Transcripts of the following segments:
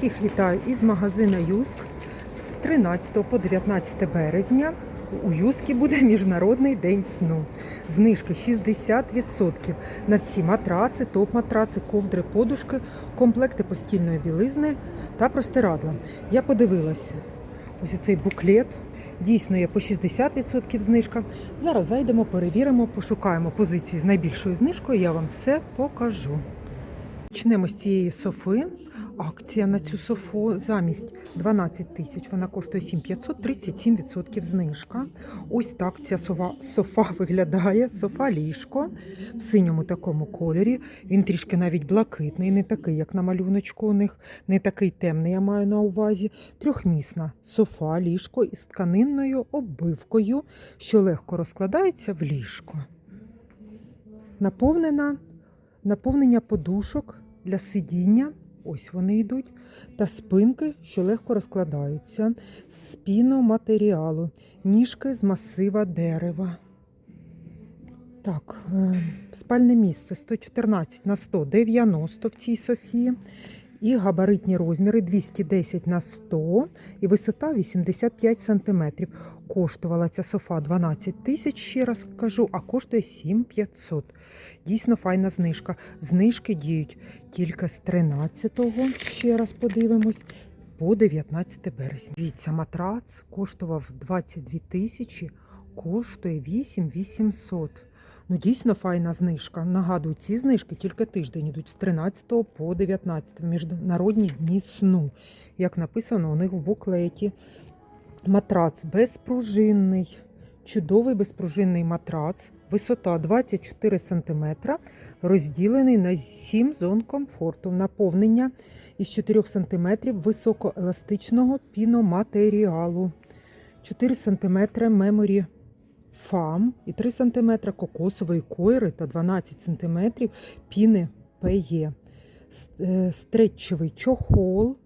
Всіх вітаю із магазина Юск з 13 по 19 березня. У Юскі буде Міжнародний день сну. Знижки 60% на всі матраци, топ-матраци, ковдри, подушки, комплекти постільної білизни та простирадла. Я подивилася. Ось цей буклет. Дійсно є по 60% знижка. Зараз зайдемо, перевіримо, пошукаємо позиції з найбільшою знижкою. Я вам все покажу. Почнемо з цієї софи. Акція на цю софу замість 12 тисяч. Вона коштує 7500, 37% знижка. Ось так ця софа, софа виглядає. Софа ліжко в синьому такому кольорі. Він трішки навіть блакитний, не такий, як на малюночку у них, не такий темний, я маю на увазі. Трьохмісна софа, ліжко із тканинною оббивкою, що легко розкладається в ліжко. Наповнена наповнення подушок для сидіння. Ось вони йдуть. Та спинки, що легко розкладаються. З піноматеріалу. Ніжки з масива дерева. Так, е, спальне місце 114 на 190 в цій Софії. І габаритні розміри 210 на 100 і висота 85 см. Коштувала ця софа 12 тисяч, ще раз кажу, а коштує 7500. Дійсно файна знижка. Знижки діють тільки з 13-го, ще раз подивимось, по 19 березня. Дивіться, матрац коштував 22 тисячі, коштує 8800. Ну, дійсно файна знижка. Нагадую, ці знижки тільки тиждень йдуть з 13 по 19 в міжнародні дні сну. Як написано у них в буклеті. Матрац безпружинний, чудовий безпружинний матрац, висота 24 см, розділений на 7 зон комфорту, наповнення із 4 см високоеластичного піноматеріалу, 4 см меморі фам і 3 см кокосової койри та 12 см піни ПЕ. Стретчевий чохол,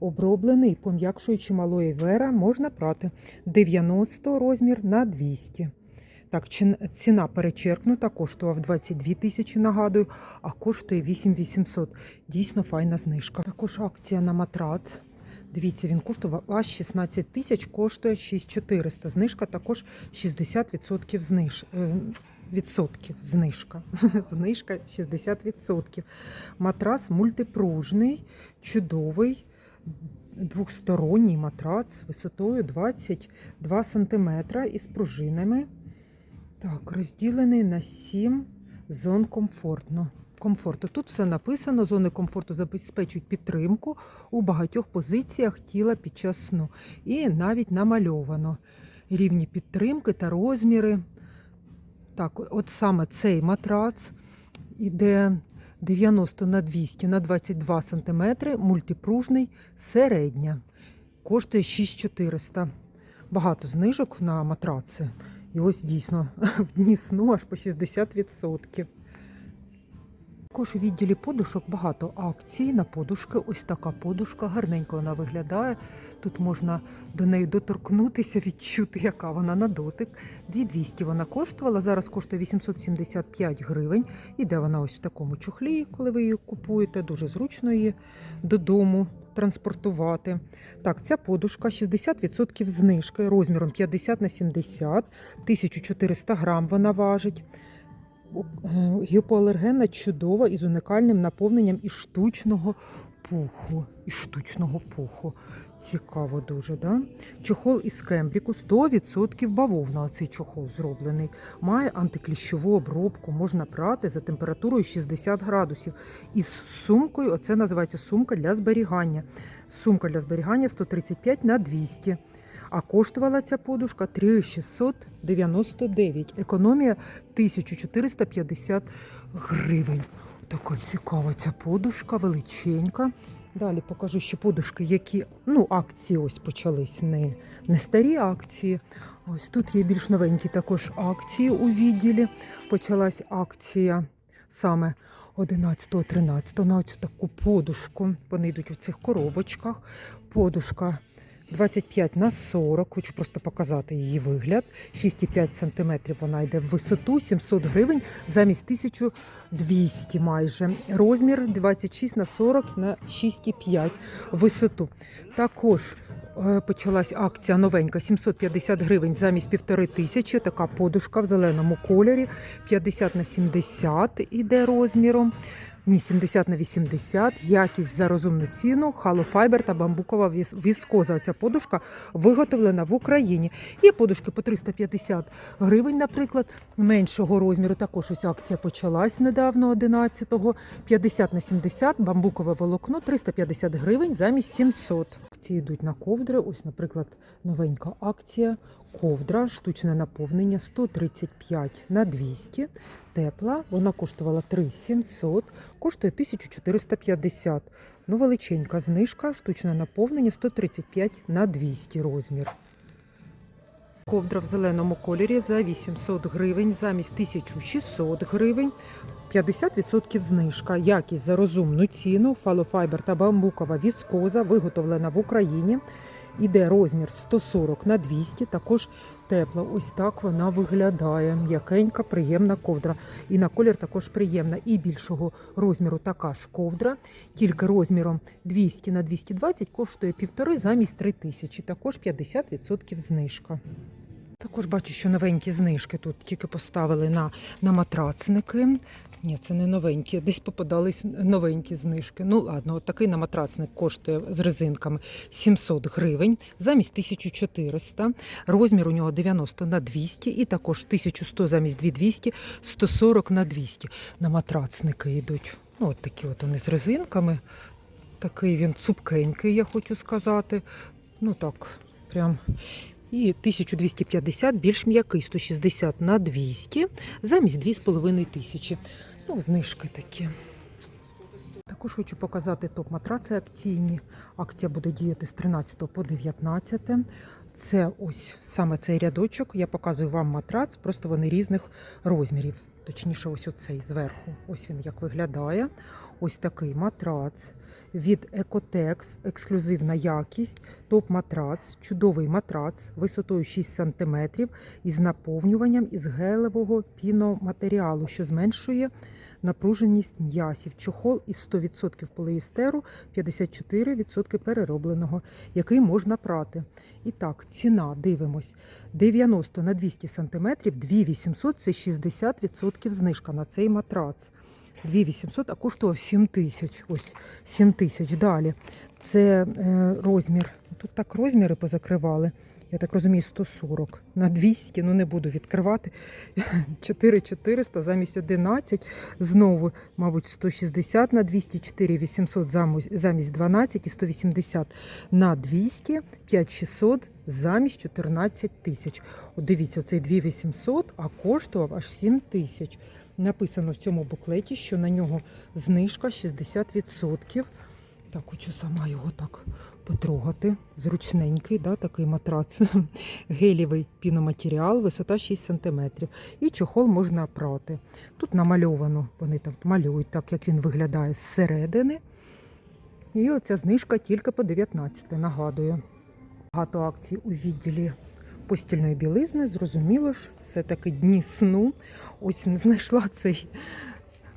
оброблений пом'якшуючим алоє вера, можна прати 90 розмір на 200. Так, ціна перечеркнута, коштував 22 тисячі, нагадую, а коштує 8800. Дійсно файна знижка. Також акція на матрац. Дивіться, він коштував аж 16 тисяч, коштує 6400. Знижка також 60% зниж... е, відсотків. Знижка. Знижка 60%. Матрас мультипружний, чудовий, двохсторонній матрац висотою 22 см із пружинами. Так, розділений на 7 зон комфортно. Комфорту. Тут все написано. Зони комфорту забезпечують підтримку у багатьох позиціях тіла під час сну. І навіть намальовано рівні підтримки та розміри. Так, от саме цей матрац іде 90 на 200 на 22 см, мультипружний, середня. Коштує 6400. Багато знижок на матраци. І ось дійсно в дні сну аж по 60%. Також у відділі подушок багато акцій на подушки. Ось така подушка, гарненько вона виглядає. Тут можна до неї доторкнутися, відчути, яка вона на дотик. 2200 вона коштувала, зараз коштує 875 гривень. Іде вона ось в такому чохлі, коли ви її купуєте. Дуже зручно її додому транспортувати. Так, ця подушка 60% знижки розміром 50 на 70, 1400 грам вона важить. Е, Гіпоалергенна чудова із унікальним наповненням із штучного пуху. Із штучного пуху. Цікаво дуже, да? Чохол із кембріку 100% бавовна. Цей чохол зроблений. Має антикліщову обробку, можна прати за температурою 60 градусів. Із сумкою, оце називається сумка для зберігання. Сумка для зберігання 135 на 200. А коштувала ця подушка 3699. Економія 1450 гривень. Така цікава ця подушка, величенька. Далі покажу ще подушки, які ну, акції ось почались, не, не старі акції. Ось тут є більш новенькі також акції у відділі. Почалась акція саме 11-13 на цю таку подушку. Вони йдуть у цих коробочках. Подушка 25 на 40. Хочу просто показати її вигляд. 6,5 см вона йде в висоту, 700 гривень замість 1200 майже. Розмір 26 на 40 на 6,5 висоту. Також е, почалась акція новенька 750 гривень замість півтори тисячі. Така подушка в зеленому кольорі. 50 на 70 іде розміром. Ні, 70 на 80, якість за розумну ціну, халофайбер та бамбукова віс- віскоза. Ця подушка виготовлена в Україні. Є подушки по 350 гривень, наприклад, меншого розміру. Також ось акція почалась недавно, 11-го. 50 на 70, бамбукове волокно 350 гривень замість 700. Акції йдуть на ковдри. Ось, наприклад, новенька акція. Ковдра, штучне наповнення 135 на 200. Тепла, вона коштувала 3700, коштує 1450. Ну, величенька знижка, штучне наповнення 135 на 200 розмір. Ковдра в зеленому кольорі за 800 гривень, замість 1600 гривень. 50% знижка. Якість за розумну ціну. Фалофайбер та бамбукова віскоза виготовлена в Україні. Іде розмір 140 на 200, також тепла. Ось так вона виглядає. М'якенька, приємна ковдра. І на колір також приємна. І більшого розміру така ж ковдра. Тільки розміром 200 на 220 коштує півтори замість 3000. Також 50% знижка. Також бачу, що новенькі знижки тут тільки поставили на, на матрацники. Ні, це не новенькі, десь попадались новенькі знижки. Ну ладно, от такий на матрацник коштує з резинками 700 гривень замість 1400. Розмір у нього 90 на 200 і також 1100 замість 2200, 140 на 200. На матрацники йдуть. Ну, от такі от вони з резинками. Такий він цупкенький, я хочу сказати. Ну так, прям. І 1250 більш м'який, 160 на 200, замість 2500. Ну, знижки такі. Також хочу показати топ-матраци акційні. Акція буде діяти з 13 по 19. Це ось саме цей рядочок. Я показую вам матрац, просто вони різних розмірів. Точніше, ось оцей зверху.Ось він як виглядає. Ось такий матрац від Екотекс, ексклюзивна якість, топ-матрац, чудовий матрац висотою 6 см із наповнюванням із гелевого піноматеріалу, що зменшує напруженість м'ясів. Чохол із 100% поліестеру, 54% переробленого, який можна прати. І так, ціна, дивимось, 90 на 200 см, 2800 – це 60% знижка на цей матрац. 2800, а коштував 7 тисяч. Ось 7 тисяч. Далі. Це е, розмір. Тут так розміри позакривали. Я так розумію, 140 на 200, ну не буду відкривати. 4400 замість 11. Знову, мабуть, 160 на 200, 4800 замість- замість 12 і 180 на 200, 5600 замість 14 тисяч. От дивіться, оцей 2800, а коштував аж 7 тисяч. Написано в цьому буклеті, що на нього знижка 60%. Так, хочу сама його так потрогати. Зручненький, да, такий матрац. Гелівий піноматеріал, висота 6 см. І чохол можна прати. Тут намальовано, вони там малюють, так як він виглядає зсередини. І оця знижка тільки по 19, нагадую. Багато акцій у відділі постільної білизни. Зрозуміло ж, все таки дні сну. Ось знайшла цей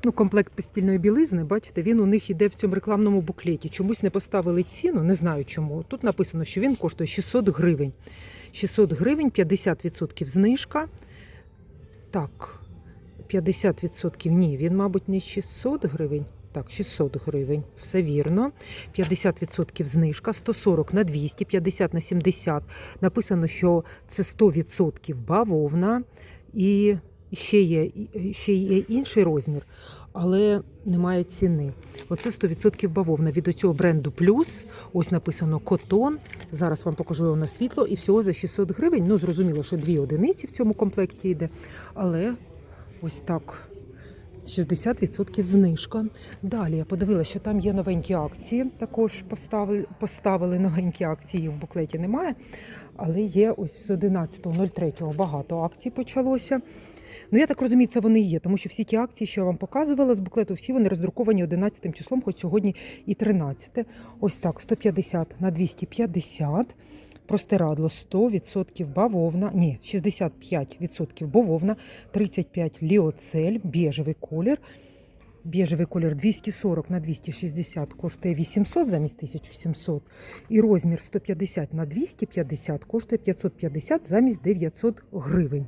ну, комплект постільної білизни. Бачите, він у них іде в цьому рекламному буклеті. Чомусь не поставили ціну, не знаю чому. Тут написано, що він коштує 600 гривень. 600 гривень, 50% знижка. Так, 50% ні, він, мабуть, не 600 гривень. Так, 600 гривень, все вірно. 50% знижка, 140 на 200, 50 на 70. Написано, що це 100% бавовна і ще є, ще є інший розмір, але немає ціни. Оце 100% бавовна. Від цього бренду плюс. Ось написано котон. Зараз вам покажу його на світло. І всього за 600 гривень. Ну, зрозуміло, що дві одиниці в цьому комплекті йде. Але ось так. 60% знижка. Далі я подивилася, що там є новенькі акції. Також поставили, поставили новенькі акції, в буклеті немає. Але є ось з 11.03 багато акцій почалося. Ну, я так розумію, це вони є, тому що всі ті акції, що я вам показувала з буклету, всі вони роздруковані 11 числом, хоч сьогодні і 13. Ось так, 150 на 250. Простирадло 100% бавовна, ні, 65% бавовна, 35 ліоцель, біжевий колір. Біжевий колір 240 на 260 коштує 800 замість 1700. І розмір 150 на 250 коштує 550 замість 900 гривень.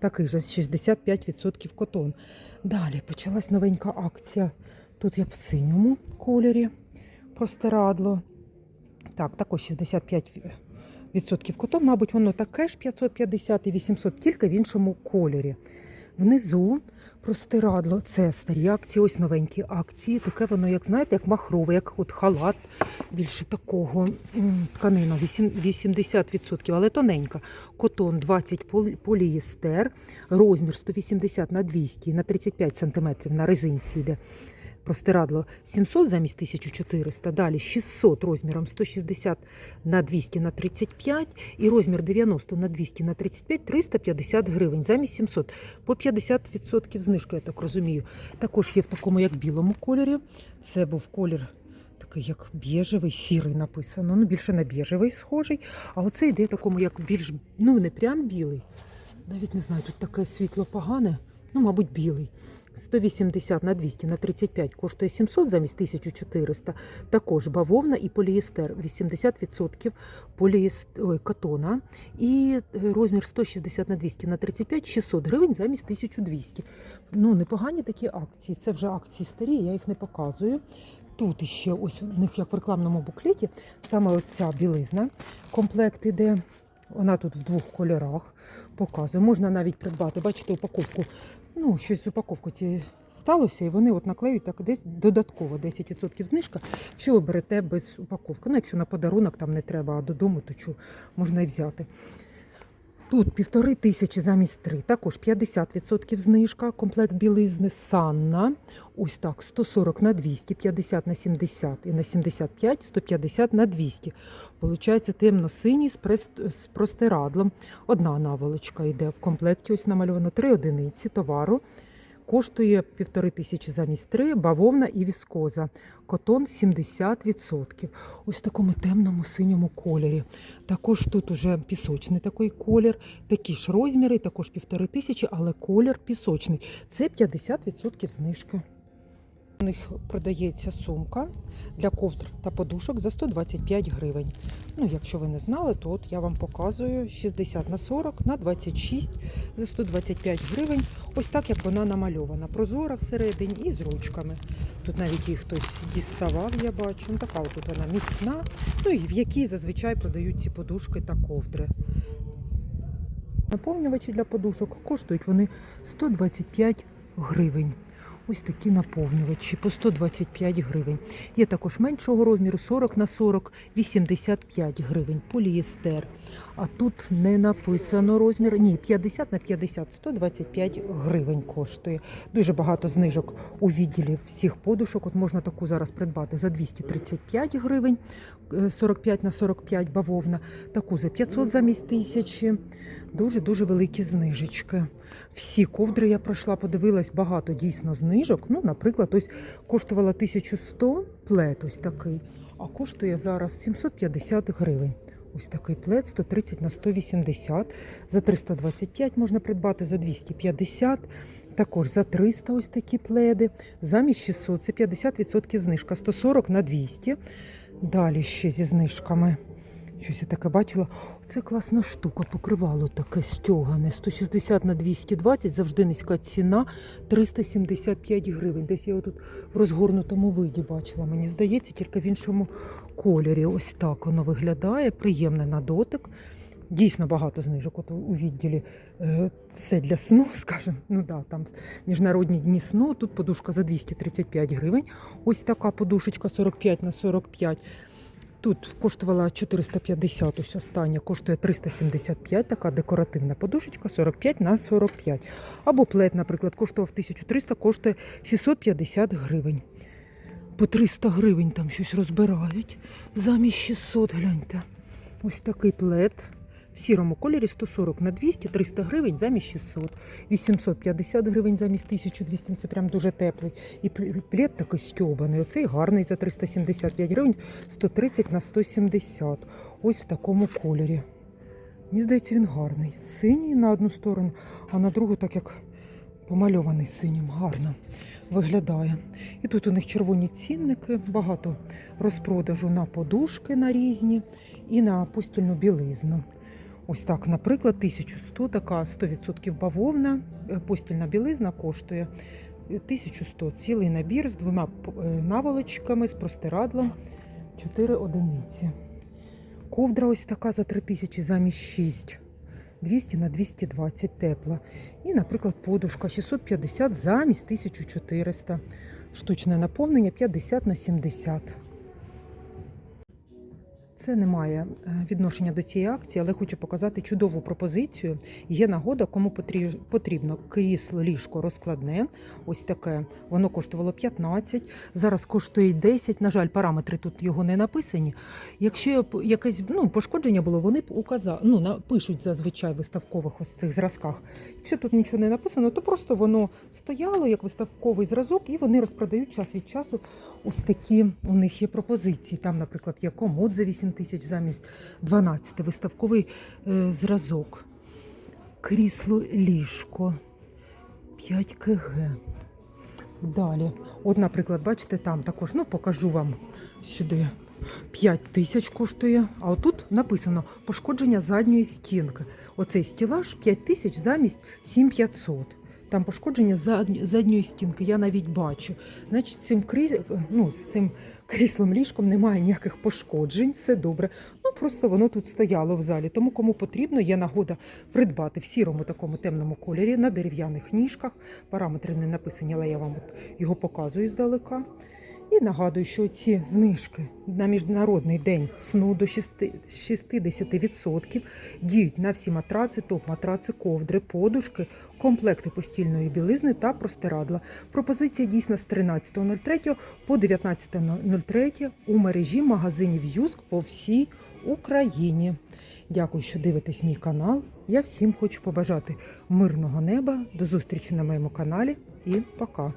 Такий же 65% котон. Далі почалась новенька акція. Тут як в синьому кольорі простирадло. Так, також 65% котон. Мабуть, воно таке ж 550 і 800, тільки в іншому кольорі. Внизу простирадло. Це старі акції, ось новенькі акції. Таке воно, як знаєте, як махрове, як от халат, більше такого тканина, 80%, але тоненька. Котон 20 пол- полієстер, розмір 180 на 200 на 35 см на резинці йде. Простирадло 700 замість 1400, далі 600 розміром 160 на 200 на 35 і розмір 90 на 200 на 35 350 гривень замість 700 по 50% знижка, я так розумію. Також є в такому як білому кольорі. Це був колір такий як біжевий, сірий написано. Ну, більше на біжевий схожий. А оце йде такому як більш, ну не прям білий. Навіть не знаю, тут таке світло погане, ну, мабуть, білий. 180 на 200 на 35 коштує 700 замість 1400. Також бавовна і полієстер 80% полієст... Ой, катона. І е, розмір 160 на 200 на 35 600 гривень замість 1200. Ну, непогані такі акції. Це вже акції старі, я їх не показую. Тут ще ось у них як в рекламному буклеті, саме оця білизна. Комплект іде. Вона тут в двох кольорах показує. Можна навіть придбати, бачите, упаковку. Ну, щось з упаковки сталося, і вони от наклеють так десь додатково 10% знижка, що ви берете без упаковки. Ну, якщо на подарунок там не треба, а додому, то чу, можна і взяти. Тут півтори тисячі замість три. Також 50% знижка. Комплект білизни Санна. Ось так, 140 на 200, 50 на 70 і на 75, 150 на 200. Получається темно-синій з, простирадлом. Одна наволочка йде в комплекті. Ось намальовано три одиниці товару. Коштує півтори тисячі замість три, бавовна і віскоза. Котон 70%. Ось в такому темному синьому кольорі. Також тут уже пісочний такий колір, такі ж розміри, також півтори тисячі, але колір пісочний. Це 50% знижки. У них продається сумка для ковдр та подушок за 125 гривень. Ну, якщо ви не знали, то от я вам показую 60 на 40 на 26 за 125 гривень. Ось так, як вона намальована. Прозора всередині і з ручками. Тут навіть їх хтось діставав, я бачу. Ну, така от вона міцна, ну і в якій зазвичай продають ці подушки та ковдри. Наповнювачі для подушок коштують вони 125 гривень. Ось такі наповнювачі по 125 гривень. Є також меншого розміру 40 на 40, 85 гривень. Полієстер. А тут не написано розмір. Ні, 50 на 50, 125 гривень коштує. Дуже багато знижок у відділі всіх подушок. От можна таку зараз придбати за 235 гривень, е, 45 на 45 бавовна, таку за 500 замість тисячі. Дуже-дуже великі знижечки. Всі ковдри я пройшла, подивилась, багато дійсно знижок. Ну, наприклад, ось коштувала 1100 плед, ось такий, а коштує зараз 750 гривень. Ось такий плед 130 на 180. За 325 можна придбати, за 250. Також за 300 ось такі пледи. Замість 600 це 50% знижка. 140 на 200. Далі ще зі знижками. Щось я таке бачила. Це класна штука, покривало таке стьогане. 160 на 220, завжди низька ціна, 375 гривень. Десь я його тут в розгорнутому виді бачила. Мені здається, тільки в іншому кольорі. Ось так воно виглядає, приємне на дотик. Дійсно багато знижок от у відділі е, все для сну, скажімо. Ну да, там міжнародні дні сну. Тут подушка за 235 гривень. Ось така подушечка 45 на 45. Тут коштувала 450, ось остання коштує 375, така декоративна подушечка 45 на 45. Або плед, наприклад, коштував 1300, коштує 650 гривень. По 300 гривень там щось розбирають. Замість 600, гляньте. Ось такий плед. В сірому кольорі 140 на 200, 300 гривень замість 600, 850 гривень замість 1200, це прям дуже теплий. І плед такий стьобаний, оцей гарний за 375 гривень, 130 на 170. Ось в такому кольорі. Мені здається, він гарний. Синій на одну сторону, а на другу так як помальований синім. Гарно виглядає. І тут у них червоні цінники, багато розпродажу на подушки на різні і на постільну білизну. Ось так, наприклад, 1100 така 100% бавовна, е, постільна білизна коштує 1100. Цілий набір з двома е, наволочками, з простирадлом 4 одиниці. Ковдра ось така за 3000 замість 6. 200 на 220 тепла. І, наприклад, подушка 650 замість 1400. Штучне наповнення 50 на 70. Це не має е, відношення до цієї акції, але хочу показати чудову пропозицію. Є нагода, кому потрі- потрібно крісло ліжко розкладне. Ось таке. Воно коштувало 15, зараз коштує 10. На жаль, параметри тут його не написані. Якщо якесь ну, пошкодження було, вони б указали, ну, напишуть зазвичай в виставкових ось цих зразках. Якщо тут нічого не написано, то просто воно стояло як виставковий зразок, і вони розпродають час від часу. Ось такі у них є пропозиції. Там, наприклад, є комод за 8 тисяч замість 12, виставковий е, зразок. Крісло ліжко 5 кг. Далі, от, наприклад, бачите, там також, ну покажу вам сюди. 5 тисяч коштує, а отут написано пошкодження задньої стінки. Оцей стілаж 5 тисяч замість 7500. Там пошкодження задньої, стінки, я навіть бачу. Значить, цим крі... ну, з цим кріслом ліжком немає ніяких пошкоджень, все добре. Ну просто воно тут стояло в залі. Тому кому потрібно, є нагода придбати в сірому такому темному кольорі на дерев'яних ніжках. Параметри не написані, але я вам його показую здалека. І нагадую, що ці знижки на міжнародний день сну до 6 60% діють на всі матраци, топ-матраци, ковдри, подушки, комплекти постільної білизни та простирадла. Пропозиція дійсна з 13.03 по 19.03 у мережі магазинів Юск по всій Україні. Дякую, що дивитесь мій канал. Я всім хочу побажати мирного неба. До зустрічі на моєму каналі і пока.